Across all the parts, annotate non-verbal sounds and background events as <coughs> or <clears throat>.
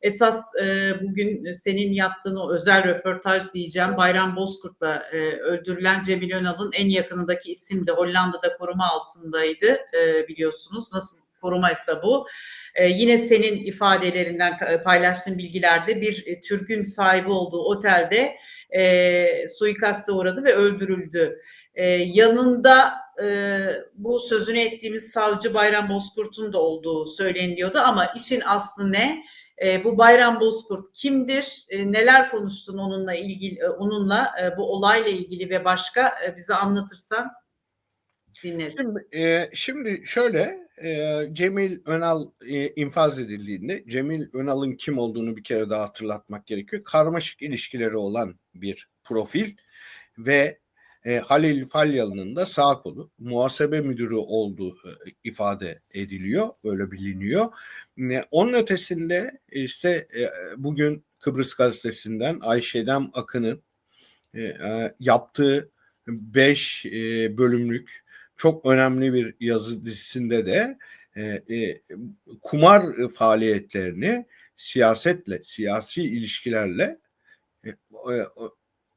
esas e, bugün senin yaptığın o özel röportaj diyeceğim. Bayram Bozkurt'la e, öldürülen Cemil Önal'ın en yakınındaki isim de Hollanda'da koruma altındaydı e, biliyorsunuz. Nasıl korumaysa bu. E, yine senin ifadelerinden ka- paylaştığın bilgilerde bir e, Türk'ün sahibi olduğu otelde e, suikaste uğradı ve öldürüldü. E, yanında e, bu sözünü ettiğimiz savcı Bayram Bozkurt'un da olduğu söyleniyordu ama işin aslı ne? E, bu Bayram Bozkurt kimdir? E, neler konuştun onunla ilgili, e, onunla e, bu olayla ilgili ve başka e, bize anlatırsan dinleriz. Şimdi, e, şimdi şöyle e, Cemil Önal e, infaz edildiğinde Cemil Önal'ın kim olduğunu bir kere daha hatırlatmak gerekiyor. Karmaşık ilişkileri olan bir profil ve e, Halil Falyalı'nın da sağ kolu muhasebe müdürü olduğu e, ifade ediliyor. Öyle biliniyor. E, onun ötesinde işte e, bugün Kıbrıs gazetesinden Ayşedem Akın'ın e, e, yaptığı 5 bölümlük çok önemli bir yazı dizisinde de e, e, kumar faaliyetlerini siyasetle, siyasi ilişkilerle e, e,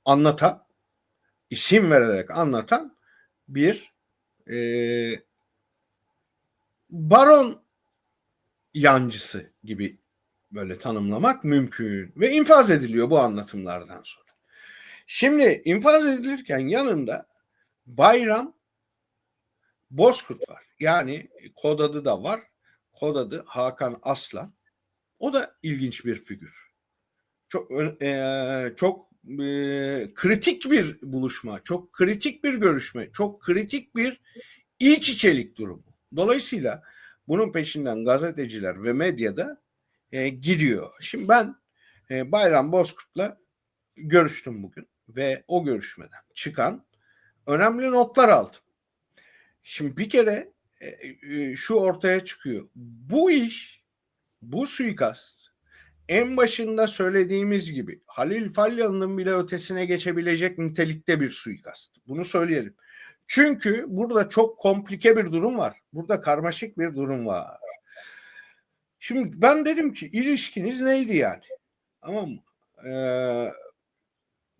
anlatan, isim vererek anlatan bir e, baron yancısı gibi böyle tanımlamak mümkün ve infaz ediliyor bu anlatımlardan sonra. Şimdi infaz edilirken yanında Bayram Bozkurt var. Yani kod adı da var. Kod adı Hakan Aslan. O da ilginç bir figür. Çok e, çok e, kritik bir buluşma, çok kritik bir görüşme, çok kritik bir iç içelik durumu. Dolayısıyla bunun peşinden gazeteciler ve medyada e, gidiyor. Şimdi ben e, Bayram Bozkurt'la görüştüm bugün ve o görüşmeden çıkan önemli notlar aldım. Şimdi bir kere e, e, şu ortaya çıkıyor. Bu iş, bu suikast en başında söylediğimiz gibi Halil Falyalı'nın bile ötesine geçebilecek nitelikte bir suikast. Bunu söyleyelim. Çünkü burada çok komplike bir durum var. Burada karmaşık bir durum var. Şimdi ben dedim ki ilişkiniz neydi yani? Ama ee,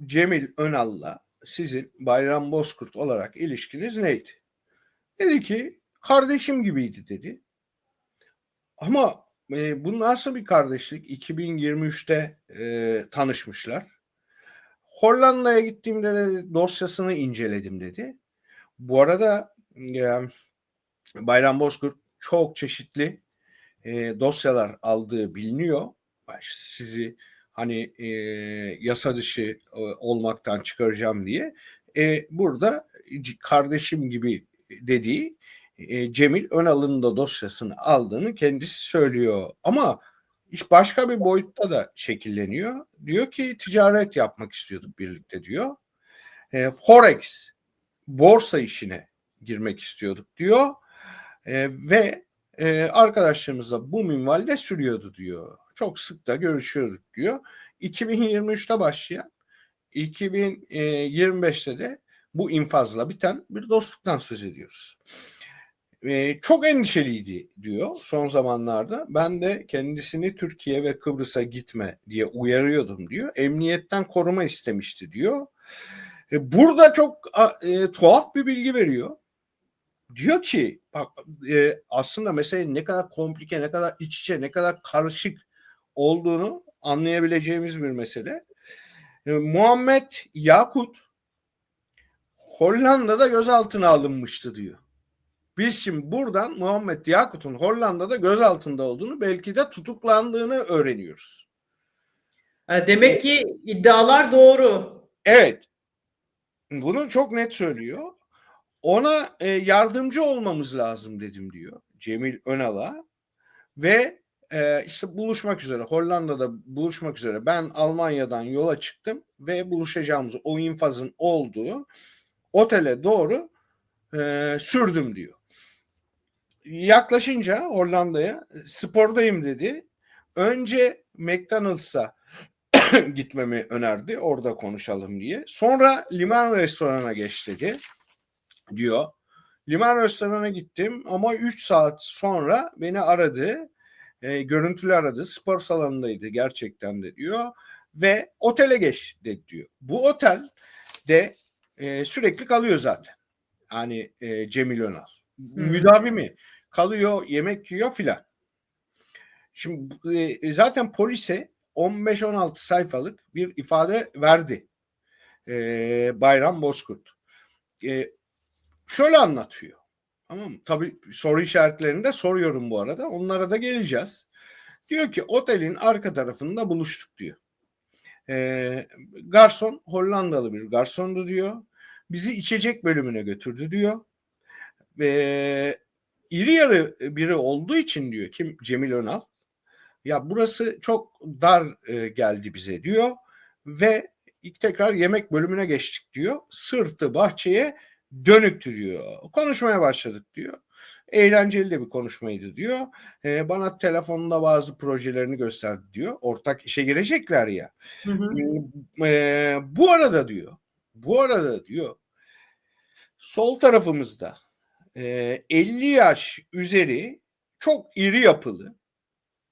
Cemil Önal'la sizin Bayram Bozkurt olarak ilişkiniz neydi? Dedi ki kardeşim gibiydi dedi. Ama e, bu nasıl bir kardeşlik? 2023'te e, tanışmışlar. Hollanda'ya gittiğimde de dosyasını inceledim dedi. Bu arada e, Bayram Bozkurt çok çeşitli e, dosyalar aldığı biliniyor. Sizi hani e, yasa dışı e, olmaktan çıkaracağım diye. E, burada kardeşim gibi dediği e, Cemil Önal'ın da dosyasını aldığını kendisi söylüyor. Ama iş başka bir boyutta da şekilleniyor. Diyor ki ticaret yapmak istiyorduk birlikte diyor. E, Forex, borsa işine girmek istiyorduk diyor. E, ve e, arkadaşlarımızla bu minvalde sürüyordu diyor. Çok sık da görüşüyorduk diyor. 2023'te başlayan 2025'te de bu infazla biten bir dostluktan söz ediyoruz. Ee, çok endişeliydi diyor son zamanlarda. Ben de kendisini Türkiye ve Kıbrıs'a gitme diye uyarıyordum diyor. Emniyetten koruma istemişti diyor. Ee, burada çok e, tuhaf bir bilgi veriyor. Diyor ki bak e, aslında mesele ne kadar komplike, ne kadar iç içe, ne kadar karışık olduğunu anlayabileceğimiz bir mesele. E, Muhammed Yakut Hollanda'da gözaltına alınmıştı diyor. Biz şimdi buradan Muhammed Yakut'un Hollanda'da gözaltında olduğunu belki de tutuklandığını öğreniyoruz. Demek ki iddialar doğru. Evet. Bunu çok net söylüyor. Ona e, yardımcı olmamız lazım dedim diyor Cemil Önal'a ve e, işte buluşmak üzere Hollanda'da buluşmak üzere ben Almanya'dan yola çıktım ve buluşacağımız o infazın olduğu otele doğru e, sürdüm diyor. Yaklaşınca Hollanda'ya spordayım dedi. Önce McDonald's'a <coughs> gitmemi önerdi. Orada konuşalım diye. Sonra liman restorana geç dedi diyor. Liman restoranına gittim ama 3 saat sonra beni aradı. E, görüntülü aradı. Spor salonundaydı gerçekten de diyor. Ve otele geçti diyor. Bu otel de e, sürekli kalıyor zaten. Hani e, Cemil Önal. Müdavi mi? Kalıyor, yemek yiyor filan. Şimdi e, zaten polise 15-16 sayfalık bir ifade verdi. E, Bayram Bozkurt. E, şöyle anlatıyor. Tamam mı? Tabii soru işaretlerini de soruyorum bu arada. Onlara da geleceğiz. Diyor ki otelin arka tarafında buluştuk diyor. E, garson Hollandalı bir garsondu diyor. Bizi içecek bölümüne götürdü diyor. Ve iri yarı biri olduğu için diyor kim Cemil Önal ya burası çok dar e, geldi bize diyor ve ilk tekrar yemek bölümüne geçtik diyor. Sırtı bahçeye dönüktü diyor. Konuşmaya başladık diyor. Eğlenceli de bir konuşmaydı diyor. E, bana telefonda bazı projelerini gösterdi diyor. Ortak işe girecekler ya. Hı hı. E, bu arada diyor. Bu arada diyor. Sol tarafımızda e, 50 yaş üzeri çok iri yapılı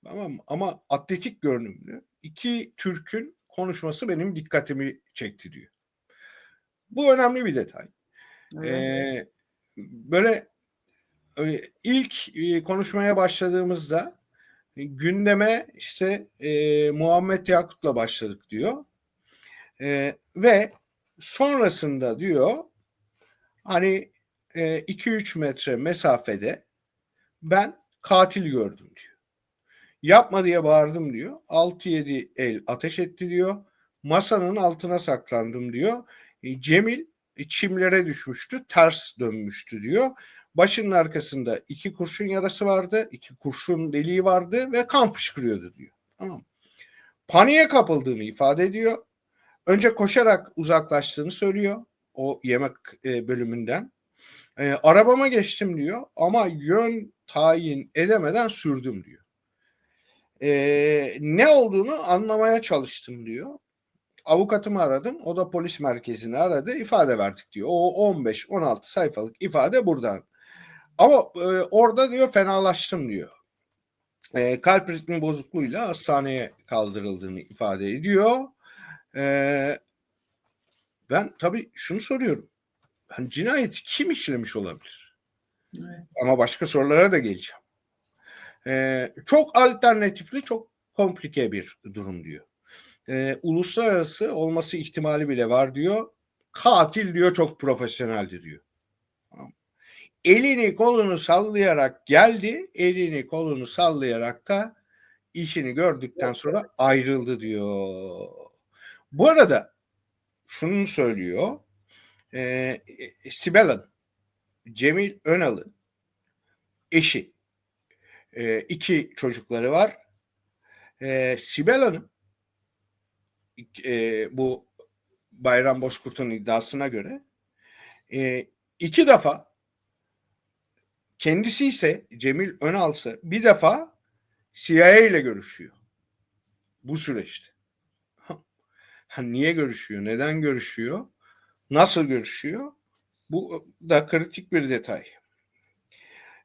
tamam ama atletik görünümlü iki Türk'ün konuşması benim dikkatimi çekti diyor. Bu önemli bir detay. Evet. Ee, böyle ilk konuşmaya başladığımızda e, gündeme işte e, Muhammed Yakut'la başladık diyor. E, ve sonrasında diyor hani 2-3 metre mesafede ben katil gördüm diyor. Yapma diye bağırdım diyor. 6-7 el ateş etti diyor. Masanın altına saklandım diyor. E, Cemil e, çimlere düşmüştü, ters dönmüştü diyor. Başının arkasında iki kurşun yarası vardı, iki kurşun deliği vardı ve kan fışkırıyordu diyor. Tamam. Paniğe kapıldığını ifade ediyor. Önce koşarak uzaklaştığını söylüyor o yemek e, bölümünden. E, arabama geçtim diyor ama yön tayin edemeden sürdüm diyor. E, ne olduğunu anlamaya çalıştım diyor. Avukatımı aradım. O da polis merkezini aradı. ifade verdik diyor. O 15-16 sayfalık ifade buradan. Ama e, orada diyor fenalaştım diyor. E, kalp ritmi bozukluğuyla hastaneye kaldırıldığını ifade ediyor. E, ben tabii şunu soruyorum. Hani cinayeti kim işlemiş olabilir? Evet. Ama başka sorulara da geleceğim. Ee, çok alternatifli, çok komplike bir durum diyor. Ee, uluslararası olması ihtimali bile var diyor. Katil diyor çok profesyoneldi diyor. Elini kolunu sallayarak geldi. Elini kolunu sallayarak da işini gördükten sonra ayrıldı diyor. Bu arada şunu söylüyor. E, Sibel Hanım, Cemil Önal'ın eşi. E, iki çocukları var. E, Sibel Hanım e, bu Bayram Bozkurt'un iddiasına göre e, iki defa kendisi ise Cemil Önal bir defa CIA ile görüşüyor. Bu süreçte. <laughs> Ha, niye görüşüyor? Neden görüşüyor? Nasıl görüşüyor? Bu da kritik bir detay.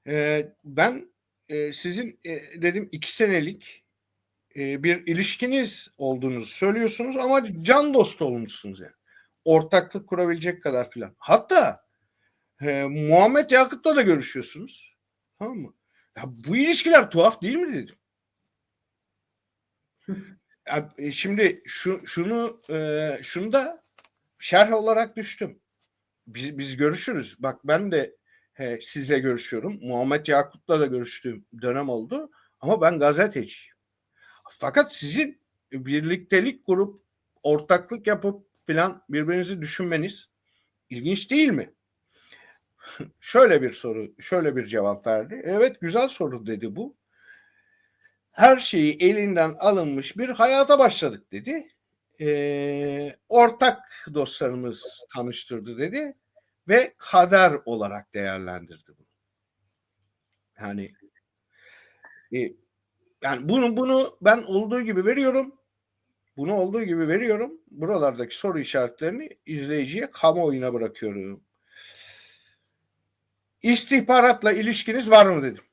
Ee, ben e, sizin e, dedim iki senelik e, bir ilişkiniz olduğunuzu söylüyorsunuz ama can dostu olmuşsunuz yani. Ortaklık kurabilecek kadar filan. Hatta e, Muhammed Yakut'la da görüşüyorsunuz. Tamam mı? Ya bu ilişkiler tuhaf değil mi dedim. Ya, e, şimdi şu şunu e, şunu da şerh olarak düştüm. Biz, biz görüşürüz. Bak ben de he, sizle görüşüyorum. Muhammed Yakut'la da görüştüğüm dönem oldu. Ama ben gazeteciyim. Fakat sizin birliktelik kurup ortaklık yapıp filan birbirinizi düşünmeniz ilginç değil mi? <laughs> şöyle bir soru, şöyle bir cevap verdi. Evet güzel soru dedi bu. Her şeyi elinden alınmış bir hayata başladık dedi e, ortak dostlarımız tanıştırdı dedi ve kader olarak değerlendirdi bunu. Yani e, yani bunu bunu ben olduğu gibi veriyorum. Bunu olduğu gibi veriyorum. Buralardaki soru işaretlerini izleyiciye kamuoyuna bırakıyorum. İstihbaratla ilişkiniz var mı dedim.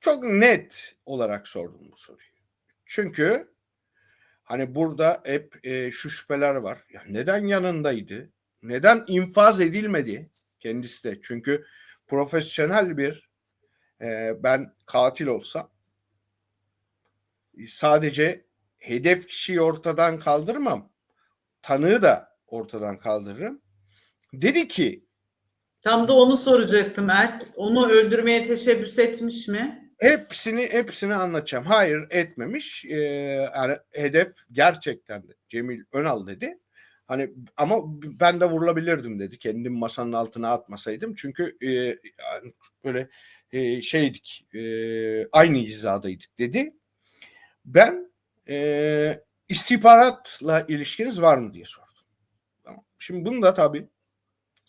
çok net olarak sordum bu soruyu. Çünkü hani burada hep e, şu şüpheler var. Ya neden yanındaydı? Neden infaz edilmedi? Kendisi de. Çünkü profesyonel bir e, ben katil olsam sadece hedef kişiyi ortadan kaldırmam. Tanığı da ortadan kaldırırım. Dedi ki Tam da onu soracaktım Erk. Onu öldürmeye teşebbüs etmiş mi? Hepsini hepsini anlatacağım. Hayır etmemiş. Ee, yani hedef gerçekten de Cemil Önal dedi. Hani ama ben de vurulabilirdim dedi. Kendim masanın altına atmasaydım. Çünkü e, yani böyle e, şeydik. e, aynı hizadaydık dedi. Ben e, istihbaratla ilişkiniz var mı diye sordum. Tamam. Şimdi bunu da tabii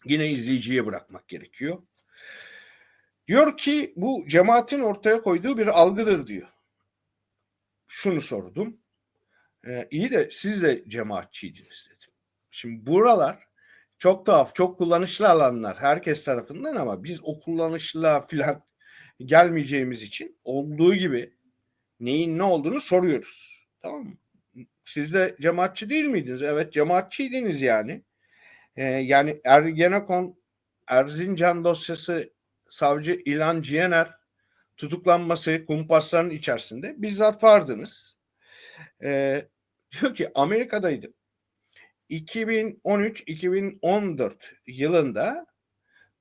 yine izleyiciye bırakmak gerekiyor. Diyor ki bu cemaatin ortaya koyduğu bir algıdır diyor. Şunu sordum. Ee, iyi de siz de cemaatçiydiniz dedim. Şimdi buralar çok tuhaf, çok kullanışlı alanlar herkes tarafından ama biz o kullanışlığa falan gelmeyeceğimiz için olduğu gibi neyin ne olduğunu soruyoruz. Tamam mı? Siz de cemaatçi değil miydiniz? Evet cemaatçiydiniz yani. Ee, yani Ergenekon Erzincan dosyası savcı İlhan Ciyener tutuklanması kumpasların içerisinde bizzat vardınız. Ee, diyor ki Amerika'daydım. 2013-2014 yılında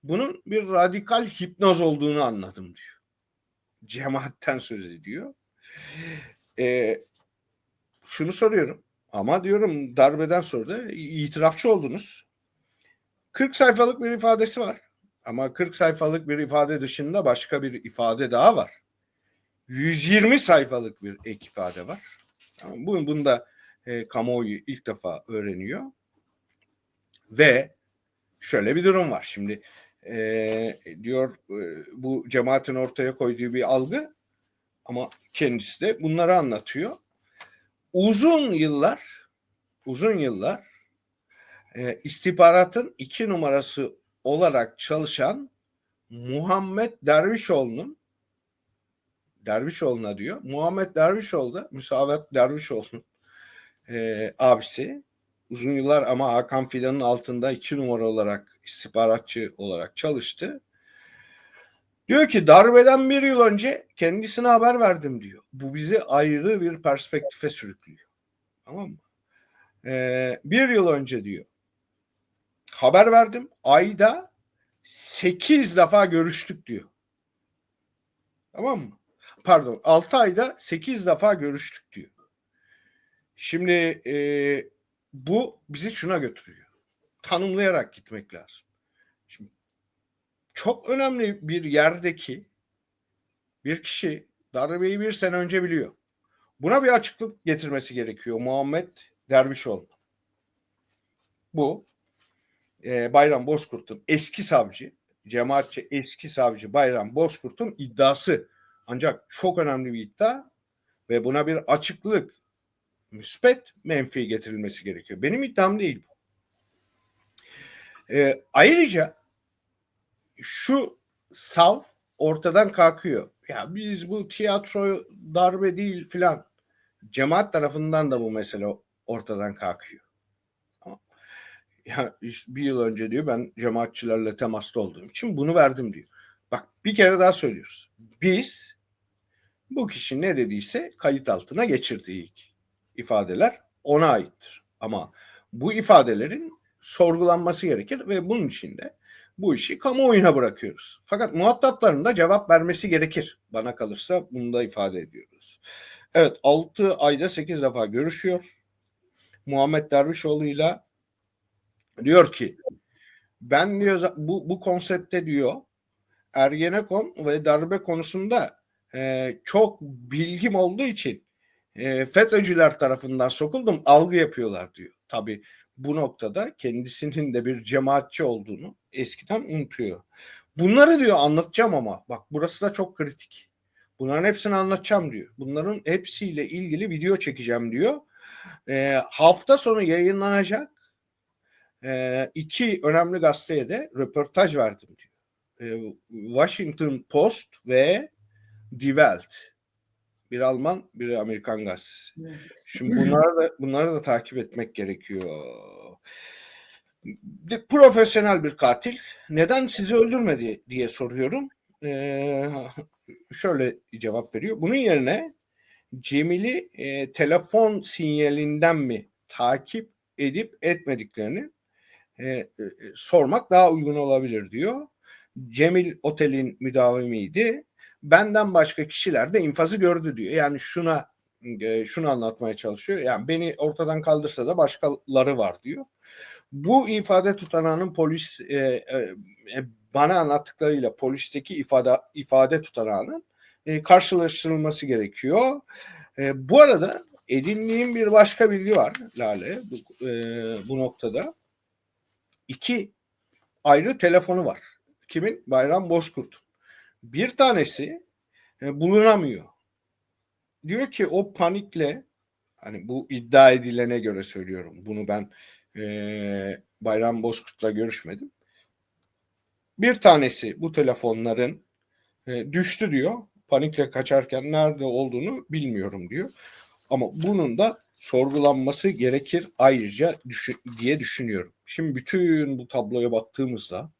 bunun bir radikal hipnoz olduğunu anladım diyor. Cemaatten söz ediyor. Ee, şunu soruyorum ama diyorum darbeden sonra da itirafçı oldunuz. 40 sayfalık bir ifadesi var. Ama 40 sayfalık bir ifade dışında başka bir ifade daha var. 120 sayfalık bir ek ifade var. Tamam, bunu, bunu da e, kamuoyu ilk defa öğreniyor. Ve şöyle bir durum var. Şimdi e, diyor e, bu cemaatin ortaya koyduğu bir algı ama kendisi de bunları anlatıyor. Uzun yıllar uzun yıllar e, istihbaratın iki numarası olarak çalışan Muhammed Dervişoğlu'nun Dervişoğlu'na diyor. Muhammed Dervişoğlu da Müsavat Dervişoğlu'nun e, abisi. Uzun yıllar ama Hakan Fidan'ın altında iki numara olarak istihbaratçı olarak çalıştı. Diyor ki darbeden bir yıl önce kendisine haber verdim diyor. Bu bizi ayrı bir perspektife sürüklüyor. Tamam mı? Ee, bir yıl önce diyor haber verdim. Ayda 8 defa görüştük diyor. Tamam mı? Pardon 6 ayda 8 defa görüştük diyor. Şimdi e, bu bizi şuna götürüyor. Tanımlayarak gitmek lazım. Şimdi çok önemli bir yerdeki bir kişi darbeyi bir sene önce biliyor. Buna bir açıklık getirmesi gerekiyor Muhammed Dervişoğlu. Bu e, Bayram Bozkurt'un eski savcı, cemaatçi eski savcı Bayram Bozkurt'un iddiası. Ancak çok önemli bir iddia ve buna bir açıklık, müspet menfi getirilmesi gerekiyor. Benim iddiam değil bu. E, ayrıca şu sav ortadan kalkıyor. Ya biz bu tiyatro darbe değil filan. Cemaat tarafından da bu mesele ortadan kalkıyor. Ya bir yıl önce diyor ben cemaatçilerle temasta olduğum için bunu verdim diyor. Bak bir kere daha söylüyoruz. Biz bu kişi ne dediyse kayıt altına geçirdiği ifadeler ona aittir. Ama bu ifadelerin sorgulanması gerekir ve bunun için de bu işi kamuoyuna bırakıyoruz. Fakat muhatapların da cevap vermesi gerekir. Bana kalırsa bunu da ifade ediyoruz. Evet 6 ayda 8 defa görüşüyor. Muhammed Dervişoğlu'yla diyor ki ben diyor bu, bu konsepte diyor Ergenekon ve darbe konusunda e, çok bilgim olduğu için e, FETÖ'cüler tarafından sokuldum algı yapıyorlar diyor. Tabi bu noktada kendisinin de bir cemaatçi olduğunu eskiden unutuyor. Bunları diyor anlatacağım ama bak burası da çok kritik. Bunların hepsini anlatacağım diyor. Bunların hepsiyle ilgili video çekeceğim diyor. E, hafta sonu yayınlanacak e, iki önemli gazeteye de röportaj verdim diyor. E, Washington Post ve Die Welt. Bir Alman, bir Amerikan gazetesi. Evet. Şimdi bunları da bunları da takip etmek gerekiyor. De- Profesyonel bir katil neden sizi öldürmedi diye soruyorum. Ee, şöyle cevap veriyor. Bunun yerine Cemil'i e, telefon sinyalinden mi takip edip etmediklerini e, e, sormak daha uygun olabilir diyor. Cemil otelin müdavimiydi. Benden başka kişiler de infazı gördü diyor. Yani şuna e, şunu anlatmaya çalışıyor. Yani beni ortadan kaldırsa da başkaları var diyor. Bu ifade tutanağının polis e, e, e, bana anlattıklarıyla polisteki ifade ifade tutanağının e, karşılaştırılması gerekiyor. E, bu arada edindiğim bir başka bilgi var Lale bu, e, bu noktada. İki ayrı telefonu var. Kimin? Bayram Bozkurt. Bir tanesi e, bulunamıyor. Diyor ki o panikle hani bu iddia edilene göre söylüyorum. Bunu ben e, Bayram Bozkurt'la görüşmedim. Bir tanesi bu telefonların e, düştü diyor. Panikle kaçarken nerede olduğunu bilmiyorum diyor. Ama bunun da sorgulanması gerekir ayrıca düşün, diye düşünüyorum. Şimdi bütün bu tabloya baktığımızda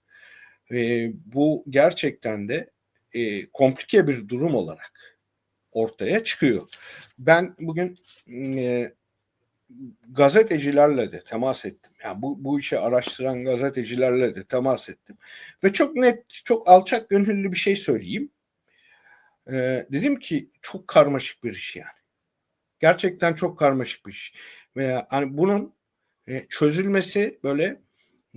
e, bu gerçekten de e, komplike bir durum olarak ortaya çıkıyor. Ben bugün e, gazetecilerle de temas ettim. Yani bu, bu işi araştıran gazetecilerle de temas ettim. Ve çok net, çok alçak gönüllü bir şey söyleyeyim. Ee, dedim ki çok karmaşık bir iş yani. Gerçekten çok karmaşık bir iş. Ve hani bunun e, çözülmesi böyle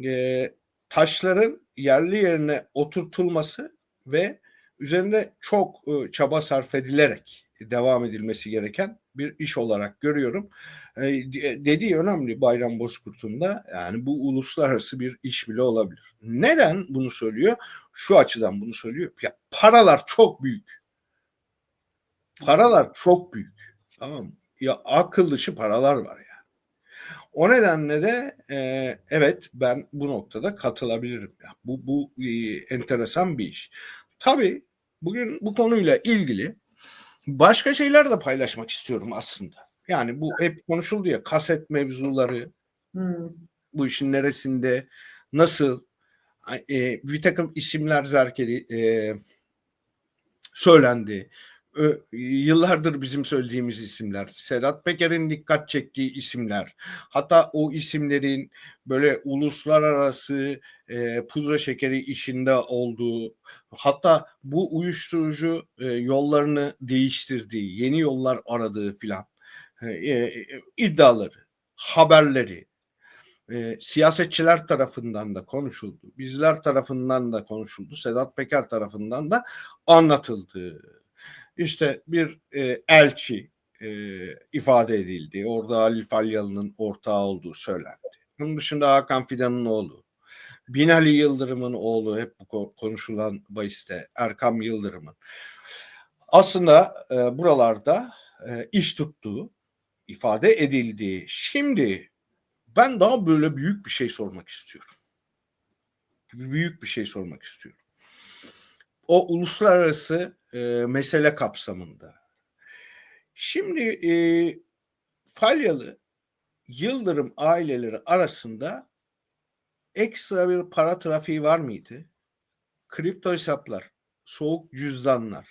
e, taşların yerli yerine oturtulması ve üzerinde çok e, çaba sarf edilerek devam edilmesi gereken bir iş olarak görüyorum. Dediği önemli Bayram Bozkurt'un da yani bu uluslararası bir iş bile olabilir. Neden bunu söylüyor? Şu açıdan bunu söylüyor. Ya paralar çok büyük. Paralar çok büyük. Tamam? Ya akıl dışı paralar var yani. O nedenle de e, evet ben bu noktada katılabilirim. Ya, bu bu e, enteresan bir iş. Tabii bugün bu konuyla ilgili başka şeyler de paylaşmak istiyorum aslında. Yani bu hep konuşuldu ya kaset mevzuları, Hmm. bu işin neresinde, nasıl, e, bir takım isimler zerk e, söylendi. Yıllardır bizim söylediğimiz isimler. Sedat Peker'in dikkat çektiği isimler. Hatta o isimlerin böyle uluslararası e, pudra şekeri işinde olduğu, hatta bu uyuşturucu e, yollarını değiştirdiği, yeni yollar aradığı filan e, e, iddiaları, haberleri, e, siyasetçiler tarafından da konuşuldu. Bizler tarafından da konuşuldu. Sedat Peker tarafından da anlatıldı. İşte bir e, elçi e, ifade edildi. Orada Ali Falyalı'nın ortağı olduğu söylendi. Bunun dışında Hakan Fidan'ın oğlu. Binali Yıldırım'ın oğlu hep bu konuşulan bahiste Erkam Yıldırım'ın. Aslında e, buralarda e, iş tuttuğu ifade edildi. Şimdi ben daha böyle büyük bir şey sormak istiyorum. Büyük bir şey sormak istiyorum. O uluslararası e, mesele kapsamında. Şimdi e, Falyalı Yıldırım aileleri arasında ekstra bir para trafiği var mıydı? Kripto hesaplar, soğuk cüzdanlar,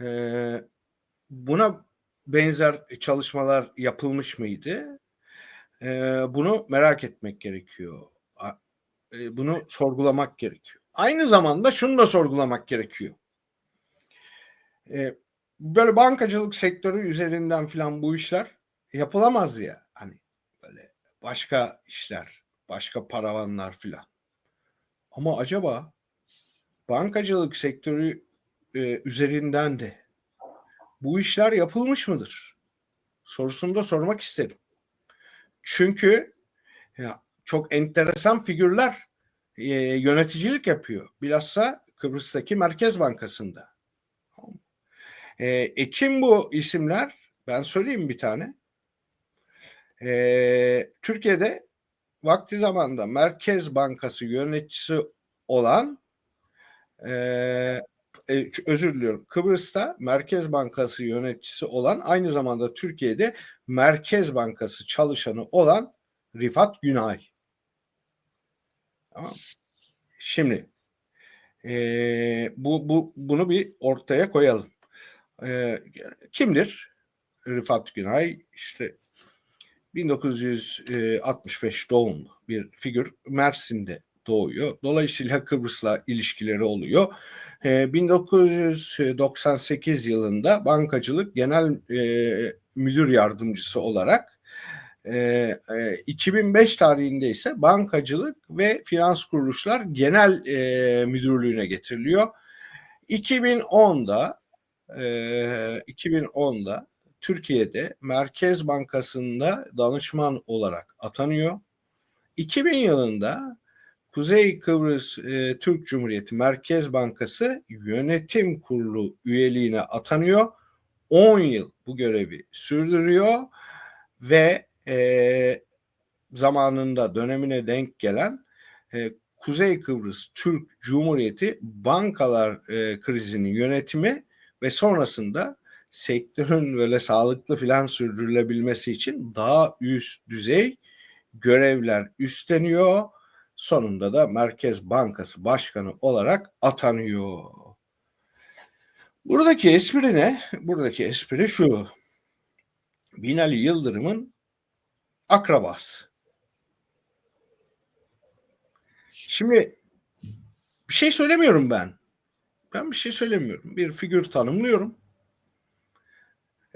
e, buna benzer çalışmalar yapılmış mıydı? E, bunu merak etmek gerekiyor. E, bunu sorgulamak gerekiyor. Aynı zamanda şunu da sorgulamak gerekiyor. E, böyle bankacılık sektörü üzerinden filan bu işler yapılamaz ya. Hani böyle başka işler, başka paravanlar filan. Ama acaba bankacılık sektörü e, üzerinden de bu işler yapılmış mıdır? Sorusunu da sormak isterim. Çünkü ya, çok enteresan figürler e, yöneticilik yapıyor. Bilhassa Kıbrıs'taki Merkez Bankası'nda. E, e kim bu isimler? Ben söyleyeyim bir tane. E, Türkiye'de vakti zamanda Merkez Bankası yöneticisi olan e, e, özür diliyorum. Kıbrıs'ta Merkez Bankası yöneticisi olan aynı zamanda Türkiye'de Merkez Bankası çalışanı olan Rifat Günay. Tamam. Şimdi e, bu, bu bunu bir ortaya koyalım. E, kimdir? Rifat Günay işte 1965 doğumlu bir figür Mersin'de doğuyor. Dolayısıyla Kıbrıs'la ilişkileri oluyor. Ee, 1998 yılında bankacılık genel e, müdür yardımcısı olarak e, e, 2005 tarihinde ise bankacılık ve finans kuruluşlar genel e, müdürlüğüne getiriliyor. 2010'da e, 2010'da Türkiye'de Merkez Bankası'nda danışman olarak atanıyor. 2000 yılında Kuzey Kıbrıs e, Türk Cumhuriyeti Merkez Bankası Yönetim Kurulu üyeliğine atanıyor. 10 yıl bu görevi sürdürüyor ve e, zamanında dönemine denk gelen e, Kuzey Kıbrıs Türk Cumhuriyeti bankalar e, krizinin yönetimi ve sonrasında sektörün böyle sağlıklı filan sürdürülebilmesi için daha üst düzey görevler üstleniyor. Sonunda da Merkez Bankası Başkanı olarak atanıyor. Buradaki espri ne? Buradaki espri şu. Binali Yıldırım'ın akrabası. Şimdi bir şey söylemiyorum ben. Ben bir şey söylemiyorum. Bir figür tanımlıyorum.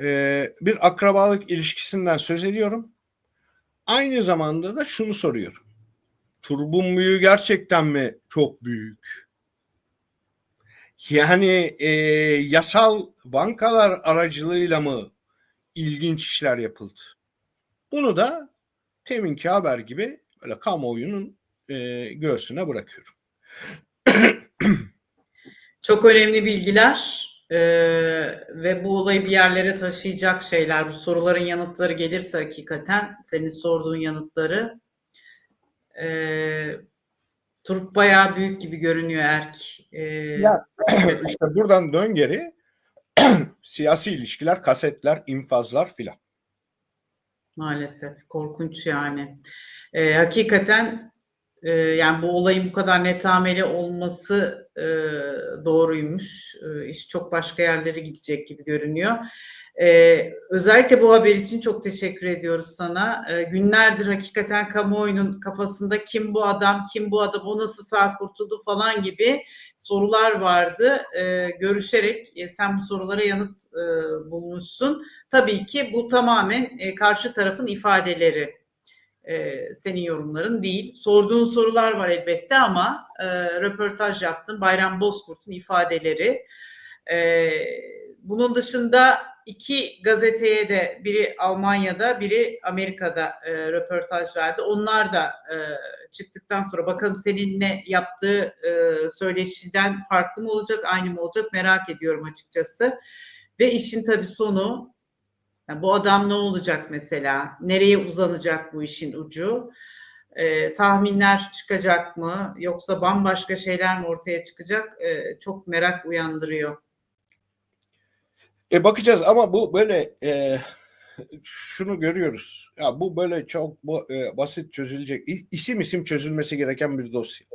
Ee, bir akrabalık ilişkisinden söz ediyorum. Aynı zamanda da şunu soruyorum. Turbun büyüğü gerçekten mi çok büyük? Yani e, yasal bankalar aracılığıyla mı ilginç işler yapıldı? Bunu da teminki haber gibi böyle kamuoyunun e, göğsüne bırakıyorum. <clears throat> Çok önemli bilgiler e, ve bu olayı bir yerlere taşıyacak şeyler. Bu soruların yanıtları gelirse hakikaten senin sorduğun yanıtları e, Turp bayağı büyük gibi görünüyor Erk. E, Ya. <clears throat> işte buradan dön geri <clears throat> siyasi ilişkiler, kasetler, infazlar filan. Maalesef korkunç yani. Ee, hakikaten e, yani bu olayın bu kadar netameli olması e, doğruymuş. E, iş çok başka yerlere gidecek gibi görünüyor. E, özellikle bu haber için çok teşekkür ediyoruz sana. E, günlerdir hakikaten kamuoyunun kafasında kim bu adam, kim bu adam, o nasıl sağ kurtuldu falan gibi sorular vardı. E, görüşerek e, sen bu sorulara yanıt e, bulmuşsun. Tabii ki bu tamamen e, karşı tarafın ifadeleri. E, senin yorumların değil. Sorduğun sorular var elbette ama e, röportaj yaptın. Bayram Bozkurt'un ifadeleri. E, bunun dışında iki gazeteye de biri Almanya'da, biri Amerika'da e, röportaj verdi. Onlar da e, çıktıktan sonra bakalım seninle yaptığı e, söyleşiden farklı mı olacak, aynı mı olacak merak ediyorum açıkçası. Ve işin tabii sonu yani bu adam ne olacak mesela? Nereye uzanacak bu işin ucu? Ee, tahminler çıkacak mı? Yoksa bambaşka şeyler mi ortaya çıkacak? Ee, çok merak uyandırıyor. E bakacağız ama bu böyle e, şunu görüyoruz. Ya bu böyle çok bu, e, basit çözülecek isim isim çözülmesi gereken bir dosya.